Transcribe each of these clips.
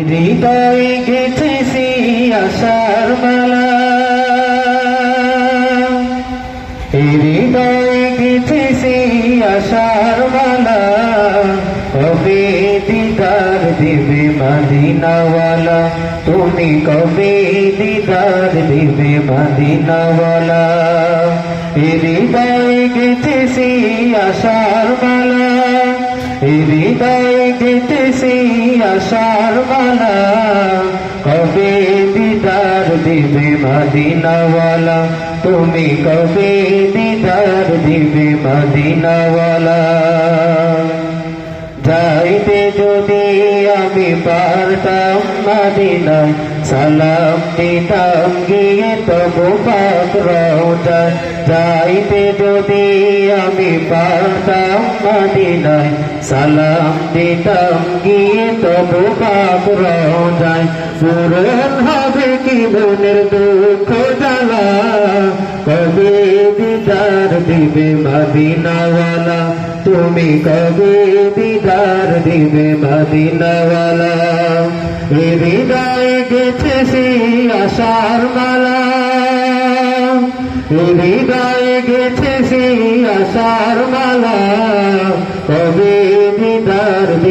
হৃদয়ে গেথেছি আশার মালা। হৃদয়ে গেথেছি আশার মালা। কবে দিদার দিবে মাদিনাওয়ালা? তুমি কবে দিদার দিবে মাদিনাওয়ালা? হৃদয়ে গেথেছি আশার মালা। হৃদয়ে গেতেছি আশার মালা কবে দিদার দিবে মদিনাওয়ালা? তুমি কবে দিদার দিবে মদিনাওয়ালা? যাইতে যদি আমি পারতাম মদিনায়, সালাম দিতাম গিয়ে তবু পাক রোজায়। যাইতে যদি আমি পারতাম মদিনায় সালাম দিতাম গিয়ে তবু পাক রোজায়? পূরণ হবে কি মনের দুঃখ জ্বালা? কবে দিদার দিবে মদিনাওয়ালা? তুমি কবে দিদার দিবে মদিনাওয়ালা? হৃদয় গেছেছি আশার মালা। হৃদয় গেছেছি আশার মালা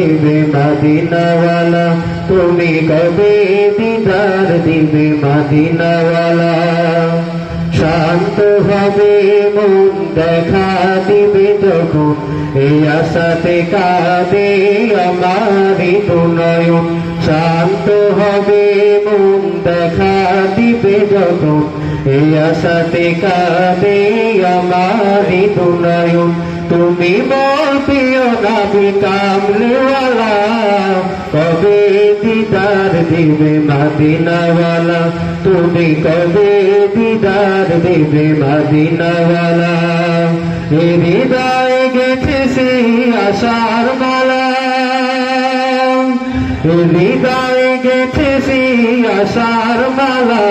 দিবে মদিনাওয়ালা? তুমি কবে দিদার দিবে মদিনাওয়ালা? শান্ত হবে মন, দেখা দিবে যখন। এই আশাতে কাঁদে আমারই নয়ন শান্ত হবে মন, দেখা দিবে যখন। এই আশাতে কাঁদে আমারই নয়ন তুমি প্রিয় নাবি কামলেওয়ালা কবে দিদার দিবে মাদিনাওয়ালা? তুমি কবে দিদার দিবে মাদিনাওয়ালা? এ হৃদয় গেছেছি আশার মালা। এ হৃদয় গেছেছি আশার মালা,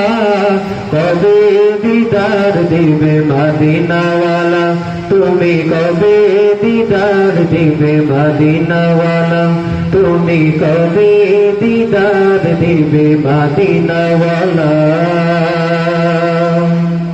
কবে দিদার দিবে মাদিনাওয়ালা? তুমি কবে দিদার দিবে মাদিনাওয়ালা? তুমি কবে দিদার দিবে মাদিনাওয়ালা?